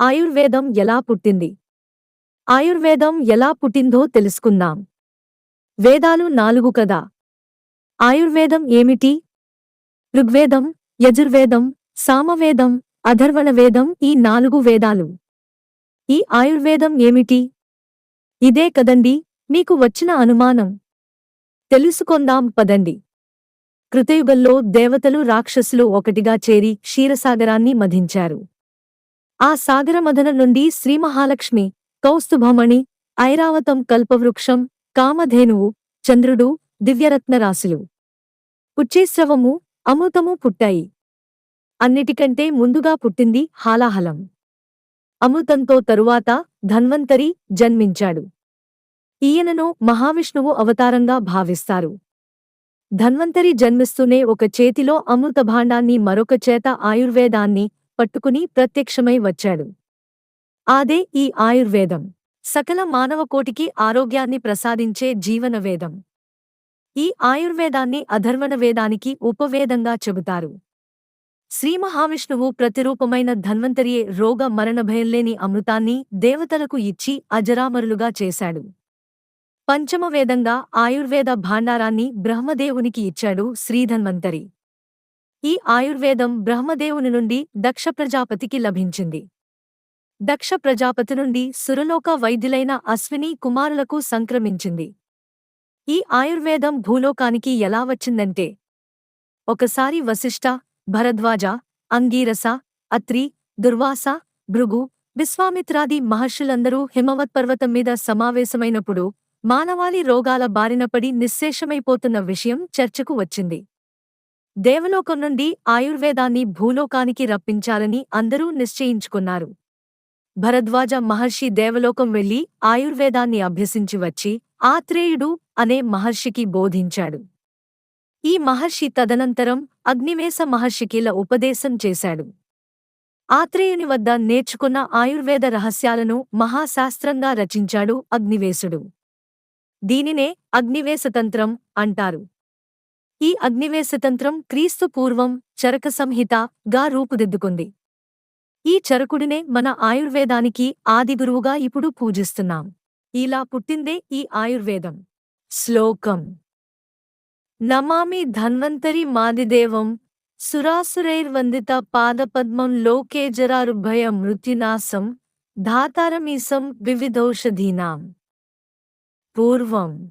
ఆయుర్వేదం ఎలా పుట్టింది? ఆయుర్వేదం ఎలా పుట్టిందో తెలుసుకుందాం. వేదాలు నాలుగు కదా. ఆయుర్వేదం ఏమిటి? ఋగ్వేదం యజుర్వేదం సామవేదం అధర్వణ వేదం ఈ నాలుగు వేదాలు. ఈ ఆయుర్వేదం ఏమిటి? ఇదే కదండి మీకు వచ్చిన అనుమానం. తెలుసుకొందాం పదండి. కృతయుగంలో దేవతలు రాక్షసులు ఒకటిగా చేరి క్షీరసాగరాన్ని మధించారు. ఆ సాగరమథన నుండి శ్రీమహాలక్ష్మి కౌస్తుభమణి ఐరావతం కల్పవృక్షం కామధేనువు చంద్రుడు దివ్యరత్నరాశులు. పుచ్చేశ్రవము అమృతము పుట్టాయి. అన్నిటికంటే ముందుగా పుట్టింది హాలాహలం. అమృతంతో తరువాత ధన్వంతరి జన్మించాడు. ఈయనను మహావిష్ణువు అవతారంగా భావిస్తారు. ధన్వంతరి జన్మిస్తూనే ఒక చేతిలో అమృత భాండాన్ని మరొక చేత ఆయుర్వేదాన్ని పట్టుకుని ప్రత్యక్షమై వచ్చాడు. ఆదే ఈ ఆయుర్వేదం. సకల మానవకోటికి ఆరోగ్యాన్ని ప్రసాదించే జీవనవేదం ఈ ఆయుర్వేదాన్ని అధర్వణ వేదానికి ఉపవేదంగా చెబుతారు. శ్రీమహావిష్ణువు ప్రతిరూపమైన ధన్వంతరియే రోగ మరణభయంలేని అమృతాన్ని దేవతలకు ఇచ్చి అజరామరులుగా చేశాడు. పంచమవేదంగా ఆయుర్వేద భాండారాన్ని బ్రహ్మదేవునికి ఇచ్చాడు శ్రీధన్వంతరి ఈ ఆయుర్వేదం బ్రహ్మదేవుని నుండి దక్ష ప్రజాపతికి లభించింది. దక్ష ప్రజాపతి నుండి సురలోక వైద్యులైన అశ్విని కుమారులకు సంక్రమించింది. ఈ ఆయుర్వేదం భూలోకానికి ఎలా వచ్చిందంటే ఒకసారి వశిష్ఠ భరద్వాజ అంగీరస అత్రి దుర్వాస భృగు విశ్వామిత్రాది మహర్షులందరూ హిమవత్పర్వతం మీద సమావేశమైనప్పుడు మానవాళి రోగాల బారినపడి నిశ్శేషమైపోతున్న విషయం చర్చకు వచ్చింది. దేవలోకం నుండి ఆయుర్వేదాన్ని భూలోకానికి రప్పించాలని అందరూ నిశ్చయించుకున్నారు. భరద్వాజ మహర్షి దేవలోకం వెళ్ళి ఆయుర్వేదాన్ని అభ్యసించి వచ్చి ఆత్రేయుడు అనే మహర్షికి బోధించాడు. ఈ మహర్షి తదనంతరం అగ్నివేశ మహర్షికిల ఉపదేశం చేశాడు. ఆత్రేయుని వద్ద నేర్చుకున్న ఆయుర్వేద రహస్యాలను మహాశాస్త్రంగా రచించాడు అగ్నివేశుడు. దీనినే అగ్నివేశతంత్రం అంటారు. ఈ అగ్నివేశతంత్రం క్రీస్తు పూర్వం చరక సంహిత గా రూపుదిద్దుకుంది. ఈ చరకుడినే మన ఆయుర్వేదానికి ఆదిగురువుగా ఇప్పుడు పూజిస్తున్నాం. ఇలా పుట్టిందే ఈ ఆయుర్వేదం. శ్లోకం. నమామి ధన్వంతరి మాదిదేవం సురాసురైర్వందిత పాదపద్మం లోకే జరారుభయ మృత్యునాశం ధాతారమీసం వివిధౌషధీనాం. పూర్వం.